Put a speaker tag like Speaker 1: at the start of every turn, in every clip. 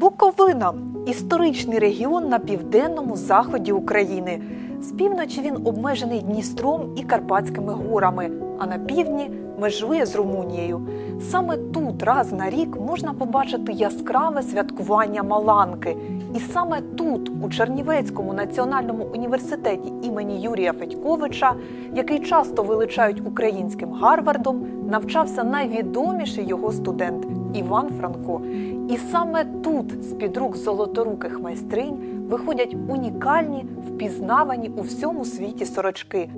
Speaker 1: Буковина історичний регіон на південному заході України. З півночі він обмежений Дністром і Карпатськими горами, а на півдні межує з Румунією. Саме тут раз на рік можна побачити яскраве святкування Маланки. І саме тут, у Чернівецькому національному університеті імені Юрія Федьковича, який часто величають українським Гарвардом, навчався найвідоміший його студент Іван Франко. І саме тут, з-під рук золоторуких майстринь, виходять унікальні, впізнавані у всьому світі сорочки.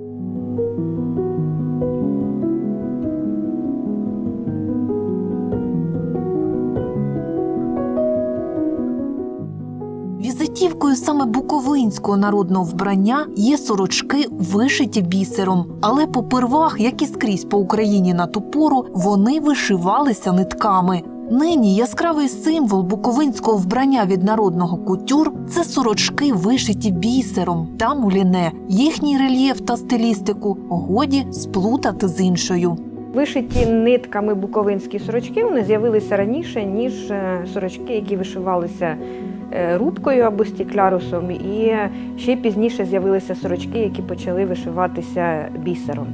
Speaker 1: Візитівкою саме буковинського народного вбрання є сорочки, вишиті бісером. Але попервах, як і скрізь по Україні на ту пору, вони вишивалися нитками. Нині яскравий символ буковинського вбрання від народного кутюр це сорочки, вишиті бісером та муліне. Їхній рельєф та стилістику годі сплутати з іншою.
Speaker 2: Вишиті нитками буковинські сорочки вони з'явилися раніше, ніж е, сорочки, які вишивалися е, рубкою або стіклярусом. І ще пізніше з'явилися сорочки, які почали вишиватися бісером.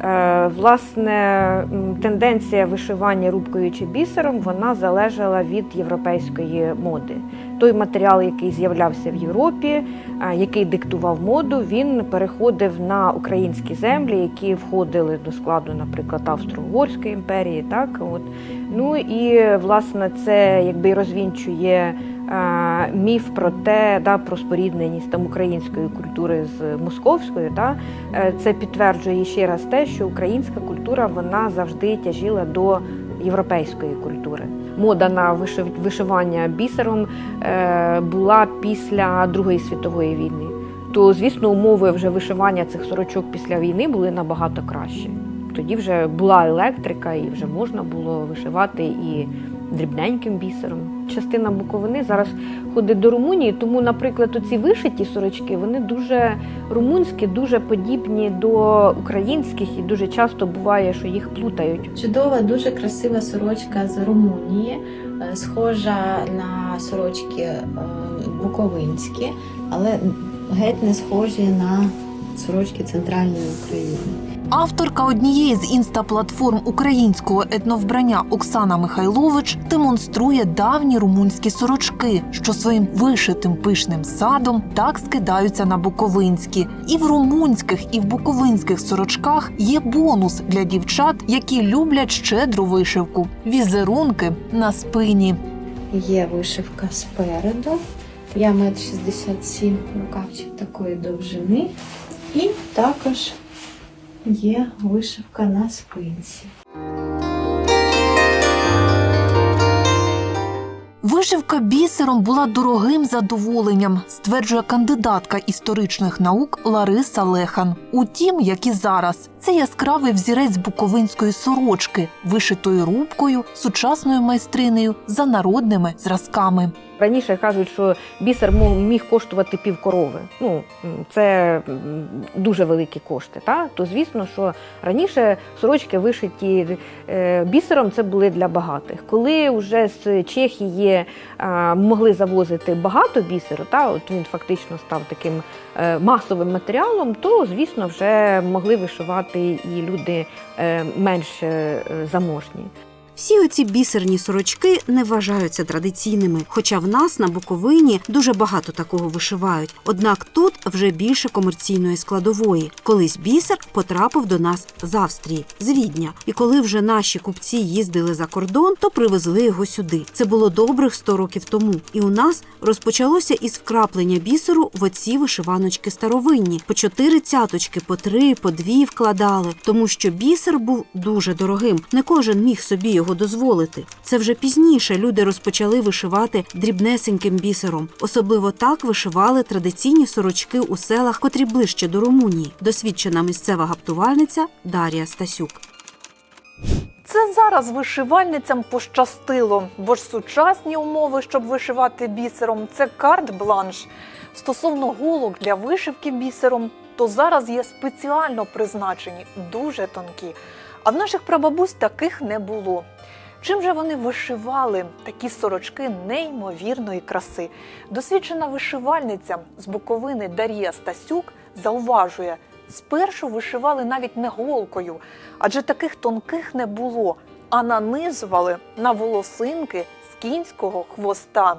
Speaker 2: Е, Власне, тенденція вишивання рубкою чи бісером вона залежала від європейської моди. Той матеріал, який з'являвся в Європі, е, який диктував моду, він переходив на українські землі, які входили до складу, наприклад, Австро-Угорської імперії. Так, от. Ну і власне це якби розвінчує е, міф про те, да, про спорідненість там української культури з московською. Да. Е, Це підтверджує ще раз те, що українська культура вона завжди тяжіла до європейської культури. Мода на вишив- вишивання бісером е, була після Другої світової війни. То, звісно, умови вже вишивання цих сорочок після війни були набагато кращі. Тоді вже була електрика, і вже можна було вишивати і дрібненьким бісером. Частина Буковини зараз ходить до Румунії, тому, наприклад, оці вишиті сорочки вони дуже румунські, дуже подібні до українських, і дуже часто буває, що їх плутають.
Speaker 3: Чудова, дуже красива сорочка з Румунії, е, схожа на сорочки е, буковинські, але геть не схожі на сорочки центральної України.
Speaker 1: Авторка однієї з інстаплатформ українського етновбрання Оксана Михайлович демонструє давні румунські сорочки, що своїм вишитим пишним садом так скидаються на буковинські. І в румунських, і в буковинських сорочках є бонус для дівчат, які люблять щедру вишивку візерунки на спині.
Speaker 3: Є вишивка спереду. Я метр 67 рукавчик такої довжини. І також є вишивка на спинці.
Speaker 1: Вишивка бісером була дорогим задоволенням, стверджує кандидатка історичних наук Лариса Лехан. Утім, як і зараз, це яскравий взірець буковинської сорочки, вишитої рубкою, сучасною майстринею за народними зразками.
Speaker 2: Раніше кажуть, що бісер міг коштувати пів корови. Ну це дуже великі кошти. Та? То звісно, що раніше сорочки вишиті е, бісером це були для багатих. Коли вже з Чехії могли завозити багато бісеру, та от він фактично став таким е, масовим матеріалом, то звісно вже могли вишивати і люди е, менш е, заможні.
Speaker 4: Всі оці бісерні сорочки не вважаються традиційними, хоча в нас на Буковині дуже багато такого вишивають. Однак тут вже більше комерційної складової. Колись бісер потрапив до нас з Австрії, з Відня. І коли вже наші купці їздили за кордон, то привезли його сюди. Це було добрих 100 років тому. І у нас розпочалося із вкраплення бісеру в оці вишиваночки старовинні. По чотири цяточки, по три, по дві вкладали, тому що бісер був дуже дорогим. Не кожен міг собі його дозволити. Це вже пізніше люди розпочали вишивати дрібнесеньким бісером. Особливо так вишивали традиційні сорочки у селах, котрі ближче до Румунії. Досвідчена місцева гаптувальниця Дар'я Стасюк.
Speaker 1: Це зараз вишивальницям пощастило, бо ж сучасні умови, щоб вишивати бісером, це карт-бланш. Стосовно голок для вишивки бісером, то зараз є спеціально призначені, дуже тонкі. А в наших прабабусь таких не було. Чим же вони вишивали такі сорочки неймовірної краси? Досвідчена вишивальниця з Буковини Дар'я Стасюк зауважує, спершу вишивали навіть не голкою, адже таких тонких не було, а нанизували на волосинки з кінського хвоста.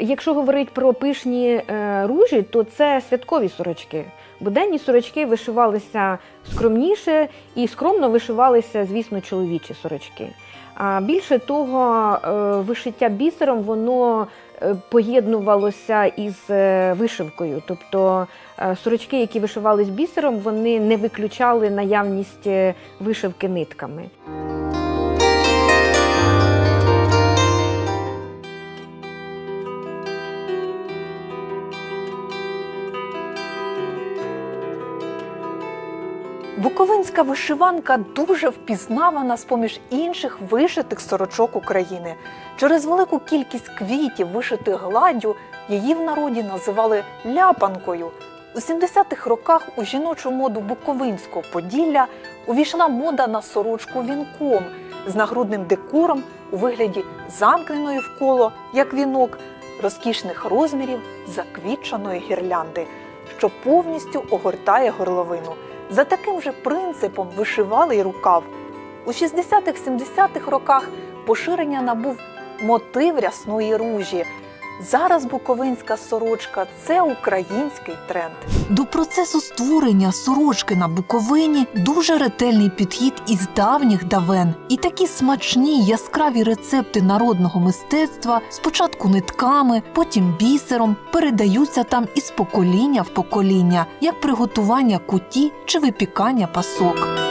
Speaker 2: Якщо говорити про пишні е, ружі, то це святкові сорочки. Буденні сорочки вишивалися скромніше і скромно вишивалися, звісно, чоловічі сорочки. А більше того, е, вишиття бісером воно е, поєднувалося із вишивкою. Тобто сорочки, які вишивались бісером, вони не виключали наявність вишивки нитками.
Speaker 1: Буковинська вишиванка дуже впізнавана з поміж інших вишитих сорочок України. Через велику кількість квітів, вишитих гладдю, її в народі називали ляпанкою. У 70-х роках у жіночу моду Буковинського Поділля увійшла мода на сорочку вінком з нагрудним декором у вигляді замкненої вколо, як вінок, розкішних розмірів заквітчаної гірлянди, що повністю огортає горловину. За таким же принципом вишивали й рукав. У 60-70-х роках поширення набув мотив рясної ружі. Зараз буковинська сорочка це український тренд. До процесу створення сорочки на Буковині дуже ретельний підхід із давніх давен. І такі смачні яскраві рецепти народного мистецтва спочатку нитками, потім бісером передаються там із покоління в покоління, як приготування куті чи випікання пасок.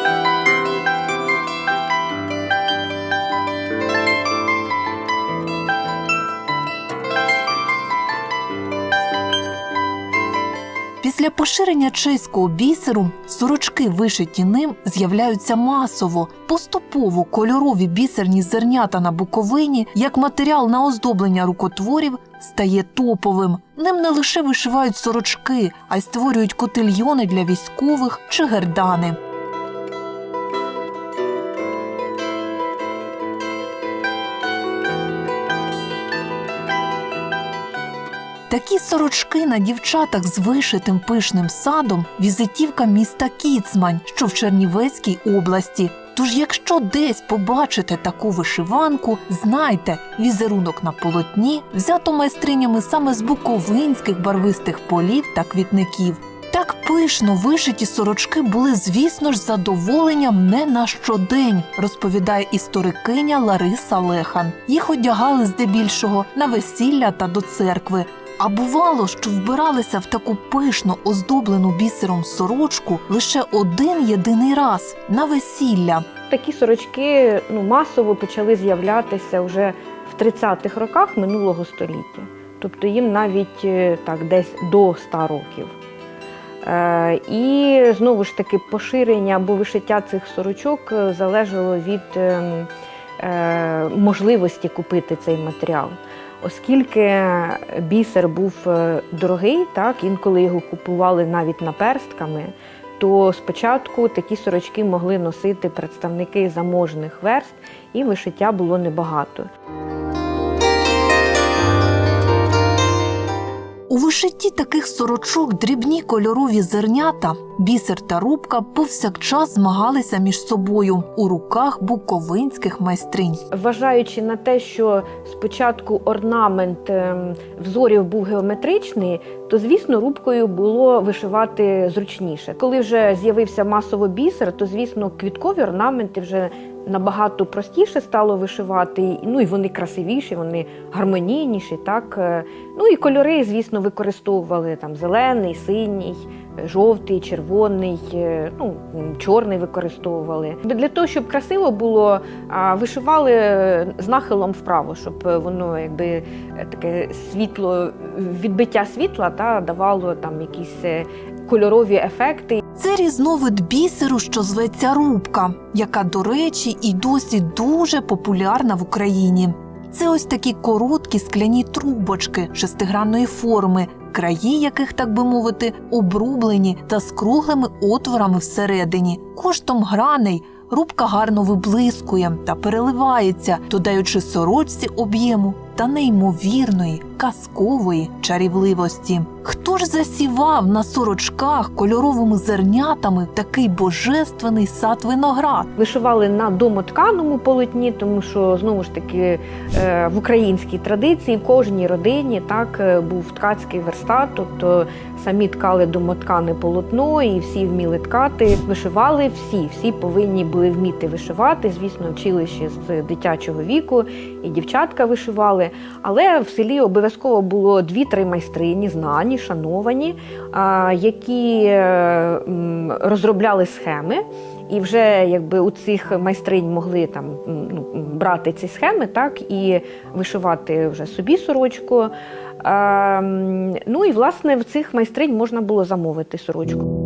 Speaker 1: Після поширення чеського бісеру сорочки, вишиті ним, з'являються масово. Поступово кольорові бісерні зернята на Буковині, як матеріал на оздоблення рукотворів, стає топовим. Ним не лише вишивають сорочки, а й створюють котильйони для військових чи гердани. Такі сорочки на дівчатах з вишитим пишним садом візитівка міста Кіцмань, що в Чернівецькій області. Тож, якщо десь побачите таку вишиванку, знайте, візерунок на полотні взято майстринями саме з буковинських барвистих полів та квітників. Так пишно вишиті сорочки були, звісно ж, задоволенням не на щодень, розповідає історикиня Лариса Лехан. Їх одягали здебільшого на весілля та до церкви. А бувало, що вбиралися в таку пишно оздоблену бісером сорочку лише один єдиний раз на весілля.
Speaker 2: Такі сорочки ну, масово почали з'являтися вже в 30-х роках минулого століття. Тобто їм навіть е, так десь до 100 років. Е, і знову ж таки поширення або вишиття цих сорочок е, залежало від ем, можливості купити цей матеріал. Оскільки бісер був е, дорогий, так, інколи його купували навіть наперстками, то спочатку такі сорочки могли носити представники заможних верст, і вишиття було небагато.
Speaker 1: У вишитті таких сорочок дрібні кольорові зернята, бісер та рубка повсякчас змагалися між собою у руках буковинських майстринь.
Speaker 2: Вважаючи на те, що спочатку орнамент ем, взорів був геометричний, то звісно рубкою було вишивати зручніше. Коли вже з'явився масово бісер, то звісно квіткові орнаменти вже набагато простіше стало вишивати. Ну і вони красивіші, вони гармонійніші. Так Е, ну і кольори, звісно, використовували там зелений, синій, жовтий, червоний, е, ну чорний використовували. Для того, щоб красиво було, вишивали е, з нахилом вправо, щоб воно якби таке світло, відбиття світла та давало там якийсь е, кольорові ефекти.
Speaker 1: Це різновид бісеру, що зветься рубка, яка, до речі, і досі дуже популярна в Україні. Це ось такі короткі скляні трубочки шестигранної форми, краї яких, так би мовити, обрублені та з круглими отворами всередині. Коштом граней рубка гарно виблискує та переливається, додаючи сорочці об'єму та неймовірної казкової чарівливості. Хто ж засівав на сорочках кольоровими зернятами такий божественний сад виноград?
Speaker 2: Вишивали на домотканому полотні, тому що знову ж таки е, в українській традиції в кожній родині так е, був ткацький верстат, тобто самі ткали домоткане полотно, і всі вміли ткати. Вишивали всі, всі повинні були вміти вишивати. Звісно, вчили ще з дитячого віку, і дівчатка вишивали. Але в селі обов'язково було дві-три майстрині, знані, шановані, які е, розробляли схеми. І вже якби у цих майстринь могли там ну, брати ці схеми, так і вишивати вже собі сорочку. Ну і власне в цих майстринь можна було замовити сорочку.